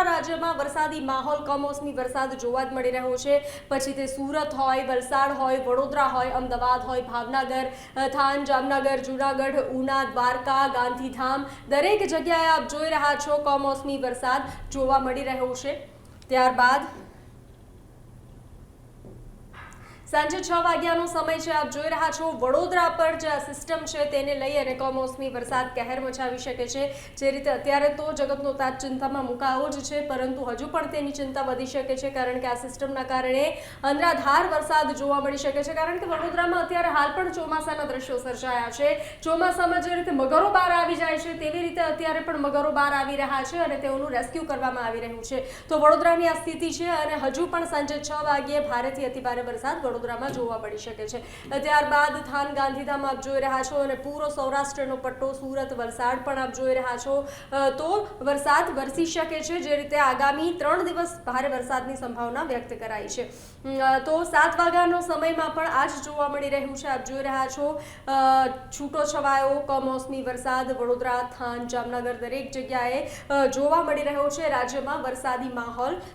સમગ્ર રાજ્યમાં વરસાદી માહોલ કમોસમી વરસાદ જોવા જ મળી રહ્યો છે. પછી તે સુરત હોય, વલસાડ હોય, વડોદરા હોય, અમદાવાદ હોય, ભાવનગર થાન, જામનગર, જૂનાગઢ, ઉના, દ્વારકા, ગાંધીધામ દરેક જગ્યાએ આપ જોઈ રહ્યા છો કમોસમી વરસાદ જોવા મળી રહ્યો છે. ત્યારબાદ સાંજે છ વાગ્યાનો સમય છે, આપ જોઈ રહ્યા છો વડોદરા પર જે આ સિસ્ટમ છે તેને લઈ અને કમોસમી વરસાદ કહેર મચાવી શકે છે. જે રીતે અત્યારે તો જગતનો તાજ ચિંતામાં મુકાયો જ છે, પરંતુ હજુ પણ તેની ચિંતા વધી શકે છે, કારણ કે આ સિસ્ટમના કારણે અંધરાધાર વરસાદ જોવા મળી શકે છે, કારણ કે વડોદરામાં અત્યારે હાલ પણ ચોમાસાના દ્રશ્યો સર્જાયા છે. ચોમાસામાં જે રીતે મગરો બહાર આવી જાય છે, તેવી રીતે અત્યારે પણ મગરો બહાર આવી રહ્યા છે અને તેઓનું રેસ્ક્યુ કરવામાં આવી રહ્યું છે. તો વડોદરાની આ સ્થિતિ છે અને હજુ પણ સાંજે છ વાગ્યે ભારેથી અતિભારે વરસાદ વડોદરામાં જોવા મળી શકે છે. ત્યારબાદ થાન ગાંધીધામ આપ જોઈ રહ્યા છો અને પૂરો સૌરાષ્ટ્રનો પટ્ટો સુરત વલસાડ પણ આપ જોઈ રહ્યા છો. તો વરસાદ વરસી શકે છે, જે રીતે આગામી ત્રણ દિવસ ભારે વરસાદની સંભાવના વ્યક્ત કરાઈ છે. તો સાત વાગ્યાનો સમયમાં પણ આ જ જોવા મળી રહ્યું છે. આપ જોઈ રહ્યા છો છૂટો છવાયો કમોસમી વરસાદ, વડોદરા, થાન, જામનગર દરેક જગ્યાએ જોવા મળી રહ્યો છે. રાજ્યમાં વરસાદી માહોલ